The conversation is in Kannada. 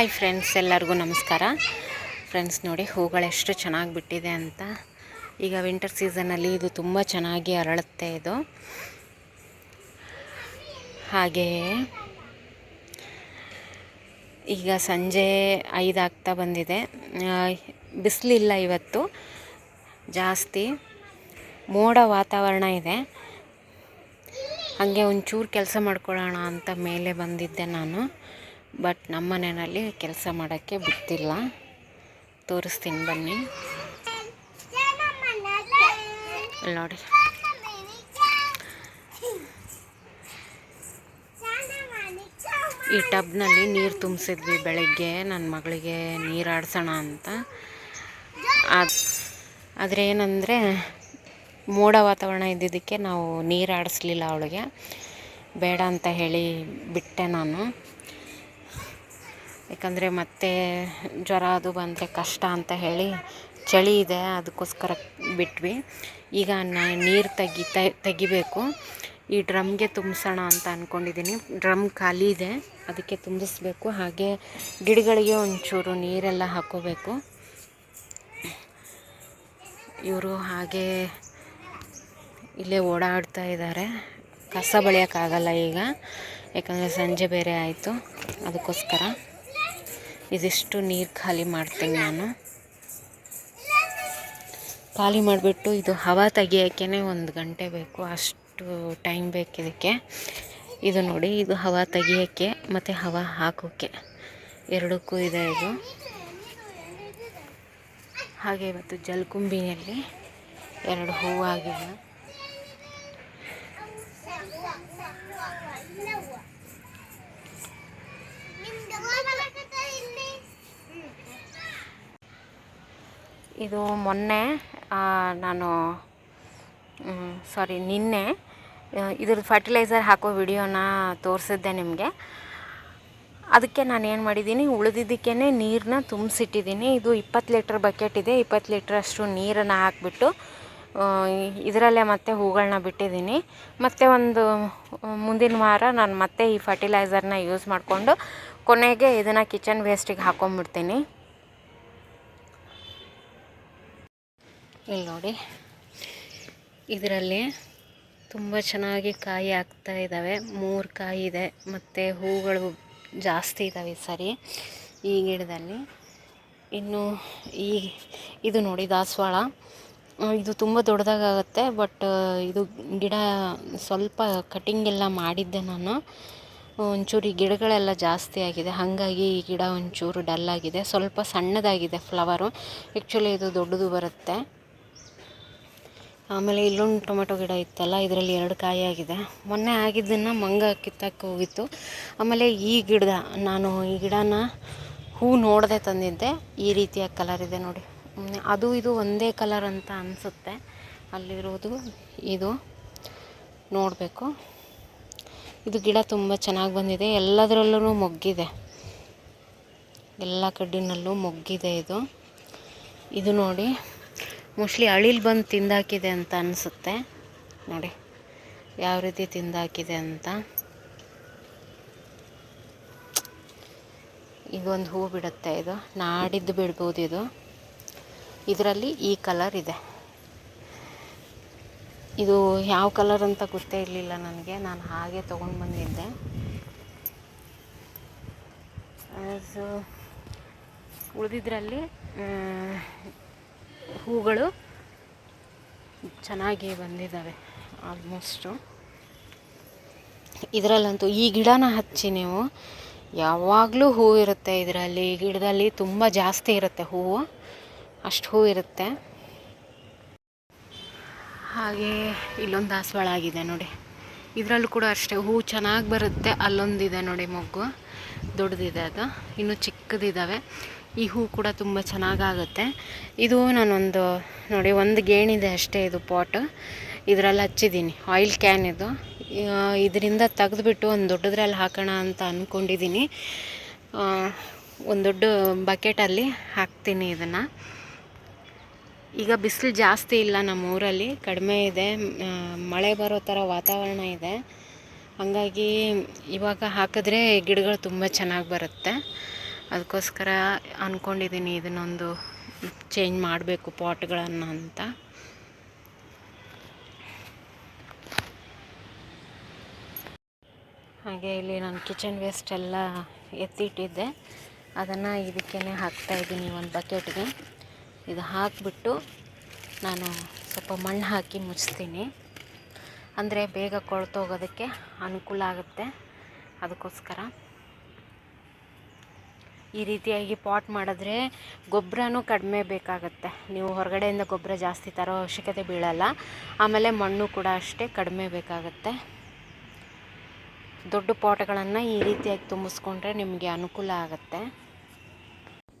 ಹಾಯ್ ಫ್ರೆಂಡ್ಸ್, ಎಲ್ಲರಿಗೂ ನಮಸ್ಕಾರ. ಫ್ರೆಂಡ್ಸ್ ನೋಡಿ, ಹೂಗಳು ಎಷ್ಟು ಚೆನ್ನಾಗಿ ಬಿಟ್ಟಿದೆ ಅಂತ. ಈಗ ವಿಂಟರ್ ಸೀಸನಲ್ಲಿ ಇದು ತುಂಬ ಚೆನ್ನಾಗಿ ಅರಳುತ್ತೆ ಇದು. ಹಾಗೆಯೇ ಈಗ ಸಂಜೆ ಐದು ಆಗ್ತಾ ಬಂದಿದೆ. ಬಿಸಿಲಿಲ್ಲ ಇವತ್ತು. ಜಾಸ್ತಿ ಮೋಡ ವಾತಾವರಣ ಇದೆ. ಹಾಗೆ ಒಂಚೂರು ಕೆಲಸ ಮಾಡ್ಕೊಳ್ಳೋಣ ಅಂತ ಮೇಲೆ ಬಂದಿದ್ದೆ ನಾನು. ಬಟ್ ನಮ್ಮ ಮನೆಯಲ್ಲಿ ಕೆಲಸ ಮಾಡೋಕ್ಕೆ ಬಿಟ್ಟಿಲ್ಲ. ತೋರಿಸ್ತೀನಿ ಬನ್ನಿ. ನೋಡಿ. ಈ ಟಬ್ನಲ್ಲಿ ನೀರು ತುಂಬಿಸಿದ್ವಿ ಬೆಳಗ್ಗೆ. ನನ್ನ ಮಗಳಿಗೆ ನೀರು ಆಡ್ಸೋಣ ಅಂತ. ಅದು ಆದರೆ ಏನಂದರೆ, ಮೋಡ ವಾತಾವರಣ ಇದ್ದಿದ್ದಕ್ಕೆ ನಾವು ನೀರು ಆಡಿಸ್ಲಿಲ್ಲ ಅವಳಿಗೆ. ಬೇಡ ಅಂತ ಹೇಳಿ ಬಿಟ್ಟೆ ನಾನು. ಯಾಕಂದರೆ ಮತ್ತೆ ಜ್ವರ ಅದು ಬಂದರೆ ಕಷ್ಟ ಅಂತ ಹೇಳಿ ಚಳಿ ಇದೆ, ಅದಕ್ಕೋಸ್ಕರ ಬಿಟ್ವಿ. ಈಗ ನೀರು ತೆಗಿ ತೆಗಿಬೇಕು. ಈ ಡ್ರಮ್ಗೆ ತುಂಬಿಸೋಣ ಅಂತ ಅಂದ್ಕೊಂಡಿದ್ದೀನಿ ಡ್ರಮ್ ಖಾಲಿ ಇದೆ, ಅದಕ್ಕೆ ತುಂಬಿಸ್ಬೇಕು. ಹಾಗೆ ಗಿಡಗಳಿಗೆ ಒಂಚೂರು ನೀರೆಲ್ಲ ಹಾಕೋಬೇಕು. ಇವರು ಹಾಗೆ ಇಲ್ಲೇ ಓಡಾಡ್ತಾ ಇದ್ದಾರೆ. ಕಸ ಬಳಿಯೋಕ್ಕಾಗಲ್ಲ ಈಗ. ಯಾಕಂದರೆ ಸಂಜೆ ಬೇರೆ ಆಯಿತು, ಅದಕ್ಕೋಸ್ಕರ. ಇದಿಷ್ಟು ನೀರು ಖಾಲಿ ಮಾಡ್ತೀನಿ ನಾನು. ಖಾಲಿ ಮಾಡಿಬಿಟ್ಟು ಇದು ಹವಾ ತೆಗಿಯೋಕ್ಕೇ ಒಂದು ಗಂಟೆ ಬೇಕು, ಅಷ್ಟು ಟೈಮ್ ಬೇಕು ಇದಕ್ಕೆ. ಇದು ನೋಡಿ, ಇದು ಹವಾ ತೆಗಿಯೋಕ್ಕೆ ಮತ್ತು ಹವಾ ಹಾಕೋಕ್ಕೆ ಎರಡಕ್ಕೂ ಇದೆ ಇದು. ಹಾಗೆ ಇವತ್ತು ಜಲಕುಂಬಿಯಲ್ಲಿ ಎರಡು ಹೂವಾಗಿದೆ ಇದು ಮೊನ್ನೆ ನಾನು ಸಾರಿ ನಿನ್ನೆ ಇದ್ರದ್ದು ಫರ್ಟಿಲೈಸರ್ ಹಾಕೋ ವಿಡಿಯೋನ ತೋರಿಸಿದ್ದೆ ನಿಮಗೆ. ಅದಕ್ಕೆ ನಾನು ಏನು ಮಾಡಿದ್ದೀನಿ ಉಳಿದಿದ್ದಕ್ಕೇ ನೀರನ್ನ ತುಂಬಿಸಿಟ್ಟಿದ್ದೀನಿ. ಇದು ಇಪ್ಪತ್ತು ಲೀಟ್ರ್ ಬಕೆಟ್ ಇದೆ, ಇಪ್ಪತ್ತು ಲೀಟ್ರ್ ಅಷ್ಟು ನೀರನ್ನು ಹಾಕಿಬಿಟ್ಟು ಇದರಲ್ಲೇ ಮತ್ತೆ ಹೂಗಳನ್ನ ಬಿಟ್ಟಿದ್ದೀನಿ. ಮತ್ತು ಒಂದು, ಮುಂದಿನ ವಾರ ನಾನು ಮತ್ತೆ ಈ ಫರ್ಟಿಲೈಸರ್ನ ಯೂಸ್ ಮಾಡಿಕೊಂಡು ಕೊನೆಗೆ ಇದನ್ನು ಕಿಚನ್ ವೇಸ್ಟಿಗೆ ಹಾಕೊಂಡ್ಬಿಡ್ತೀನಿ ಇಲ್ಲಿ ನೋಡಿ. ಇದರಲ್ಲಿ ತುಂಬ ಚೆನ್ನಾಗಿ ಕಾಯಿ ಆಗ್ತಾ ಇದ್ದಾವೆ ಮೂರು ಕಾಯಿ ಇದೆ. ಮತ್ತು ಹೂಗಳು ಜಾಸ್ತಿ ಇದ್ದಾವೆ ಸರಿ ಈ ಗಿಡದಲ್ಲಿ. ಇನ್ನು ಈ ಇದು ನೋಡಿ ದಾಸವಾಳ. ಇದು ತುಂಬ ದೊಡ್ಡದಾಗುತ್ತೆ, ಬಟ್ ಇದು ಗಿಡ ಸ್ವಲ್ಪ ಕಟಿಂಗ್ ಎಲ್ಲ ಮಾಡಿದ್ದೆ ನಾನು. ಒಂಚೂರು ಈ ಗಿಡಗಳೆಲ್ಲ ಜಾಸ್ತಿ ಆಗಿದೆ. ಹಾಗಾಗಿ ಈ ಗಿಡ ಒಂಚೂರು ಡಲ್ ಆಗಿದೆ. ಸ್ವಲ್ಪ ಸಣ್ಣದಾಗಿದೆ ಫ್ಲವರು ಆ್ಯಕ್ಚುಲಿ ಇದು ದೊಡ್ಡದು ಬರುತ್ತೆ. ಆಮೇಲೆ ಇಲ್ಲೊಂದು ಟೊಮೆಟೊ ಗಿಡ ಇತ್ತಲ್ಲ, ಇದರಲ್ಲಿ ಎರಡು ಕಾಯಿ ಆಗಿದೆ. ಮೊನ್ನೆ ಆಗಿದ್ದನ್ನು ಮಂಗ ಕಿತ್ತಕ್ಕೆ ಹೋಗಿತ್ತು. ಆಮೇಲೆ ಈ ಗಿಡದ, ನಾನು ಈ ಗಿಡನ ಹೂ ನೋಡದೆ ತಂದಿದ್ದೆ. ಈ ರೀತಿಯ ಕಲರ್ ಇದೆ ನೋಡಿ. ಅದು ಇದು ಒಂದೇ ಕಲರ್ ಅಂತ ಅನಿಸುತ್ತೆ. ಅಲ್ಲಿರೋದು ಇದು ನೋಡಬೇಕು. ಇದು ಗಿಡ ತುಂಬ ಚೆನ್ನಾಗಿ ಬಂದಿದೆ. ಎಲ್ಲದರಲ್ಲೂ ಮೊಗ್ಗಿದೆ. ಎಲ್ಲ ಕಡ್ಡಿನಲ್ಲೂ ಮೊಗ್ಗಿದೆ ಇದು. ಇದು ನೋಡಿ, ಮೋಸ್ಟ್ಲಿ ಅಳಿಲ್ ಬಂದು ತಿಂದಾಕಿದೆ ಅಂತ ಅನಿಸುತ್ತೆ. ನೋಡಿ, ಯಾವ ರೀತಿ ತಿಂದಾಕಿದೆ ಅಂತ. ಇದೊಂದು ಹೂ ಬಿಡುತ್ತೆ ಇದು. ನಾಡಿದ್ದು ಬಿಡ್ಬೋದು ಇದು. ಇದರಲ್ಲಿ ಈ ಕಲರ್ ಇದೆ. ಇದು ಯಾವ ಕಲರ್ ಅಂತ ಗೊತ್ತೇ ಇರಲಿಲ್ಲ ನನಗೆ. ನಾನು ಹಾಗೆ ತೊಗೊಂಡು ಬಂದಿದ್ದೆ. ಸೊ ಉಳಿದಿದ್ರಲ್ಲಿ ಹೂಗಳು ಚೆನ್ನಾಗಿ ಬಂದಿದ್ದಾವೆ ಆಲ್ಮೋಸ್ಟು ಇದರಲ್ಲಂತೂ ಈ ಗಿಡನ ಹಚ್ಚಿ ನೀವು, ಯಾವಾಗಲೂ ಹೂವು ಇರುತ್ತೆ ಇದರಲ್ಲಿ. ಗಿಡದಲ್ಲಿ ತುಂಬ ಜಾಸ್ತಿ ಇರುತ್ತೆ ಹೂವು. ಅಷ್ಟು ಹೂವು ಇರುತ್ತೆ. ಹಾಗೆ ಇಲ್ಲೊಂದು ದಾಸವಾಳ ಆಗಿದೆ ನೋಡಿ. ಇದರಲ್ಲೂ ಕೂಡ ಅಷ್ಟೇ, ಹೂ ಚೆನ್ನಾಗಿ ಬರುತ್ತೆ, ಅಲ್ಲೊಂದಿದೆ ನೋಡಿ ಮೊಗ್ಗು. ದೊಡ್ಡದಿದೆ ಅದು, ಇನ್ನು ಚಿಕ್ಕದಿದ್ದಾವೆ ಈ ಹೂ ಕೂಡ ತುಂಬ ಚೆನ್ನಾಗಾಗುತ್ತೆ. ಇದು ನಾನೊಂದು, ನೋಡಿ ಒಂದು ಗೇಣಿದೆ ಅಷ್ಟೇ ಇದು ಪಾಟ್. ಇದರಲ್ಲಿ ಹಚ್ಚಿದ್ದೀನಿ, ಆಯಿಲ್ ಕ್ಯಾನ್ ಇದು. ಇದರಿಂದ ತೆಗೆದುಬಿಟ್ಟು ಒಂದು ದೊಡ್ಡದ್ರಲ್ಲಿ ಹಾಕೋಣ ಅಂತ ಅಂದ್ಕೊಂಡಿದ್ದೀನಿ ಒಂದು ದೊಡ್ಡ ಬಕೆಟಲ್ಲಿ ಹಾಕ್ತೀನಿ ಇದನ್ನು. ಈಗ ಬಿಸಿಲು ಜಾಸ್ತಿ ಇಲ್ಲ ನಮ್ಮ ಊರಲ್ಲಿ ಕಡಿಮೆ ಇದೆ. ಮಳೆ ಬರೋ ಥರ ವಾತಾವರಣ ಇದೆ. ಹಾಗಾಗಿ ಇವಾಗ ಹಾಕಿದ್ರೆ ಗಿಡಗಳು ತುಂಬ ಚೆನ್ನಾಗಿ ಬರುತ್ತೆ. ಅದಕ್ಕೋಸ್ಕರ ಅಂದ್ಕೊಂಡಿದ್ದೀನಿ ಇದನ್ನೊಂದು ಚೇಂಜ್ ಮಾಡಬೇಕು ಪಾಟ್ಗಳನ್ನು ಅಂತ. ಹಾಗೆ ಇಲ್ಲಿ ನಾನು ಕಿಚನ್ ವೇಸ್ಟ್ ಎಲ್ಲ ಎತ್ತಿಟ್ಟಿದ್ದೆ. ಅದನ್ನು ಇದಕ್ಕೇ ಹಾಕ್ತಾಯಿದ್ದೀನಿ ಒಂದು ಬಕೆಟ್ಗೆ ಇದು ಹಾಕಿಬಿಟ್ಟು ನಾನು ಸ್ವಲ್ಪ ಮಣ್ಣು ಹಾಕಿ ಮುಚ್ತೀನಿ. ಅಂದರೆ ಬೇಗ ಕೊಳ್ತೋಗೋದಕ್ಕೆ ಅನುಕೂಲ ಆಗುತ್ತೆ ಅದಕ್ಕೋಸ್ಕರ. ಈ ರೀತಿಯಾಗಿ ಪಾಟ್ ಮಾಡಿದ್ರೆ ಗೊಬ್ಬರನೂ ಕಡಿಮೆ ಬೇಕಾಗುತ್ತೆ. ನೀವು ಹೊರಗಡೆಯಿಂದ ಗೊಬ್ಬರ ಜಾಸ್ತಿ ತರೋ ಅವಶ್ಯಕತೆ ಬೀಳಲ್ಲ. ಆಮೇಲೆ ಮಣ್ಣು ಕೂಡ ಅಷ್ಟೇ ಕಡಿಮೆ ಬೇಕಾಗುತ್ತೆ. ದೊಡ್ಡ ಪಾಟ್ಗಳನ್ನು ಈ ರೀತಿಯಾಗಿ ತುಂಬಿಸ್ಕೊಂಡ್ರೆ ನಿಮಗೆ ಅನುಕೂಲ ಆಗುತ್ತೆ.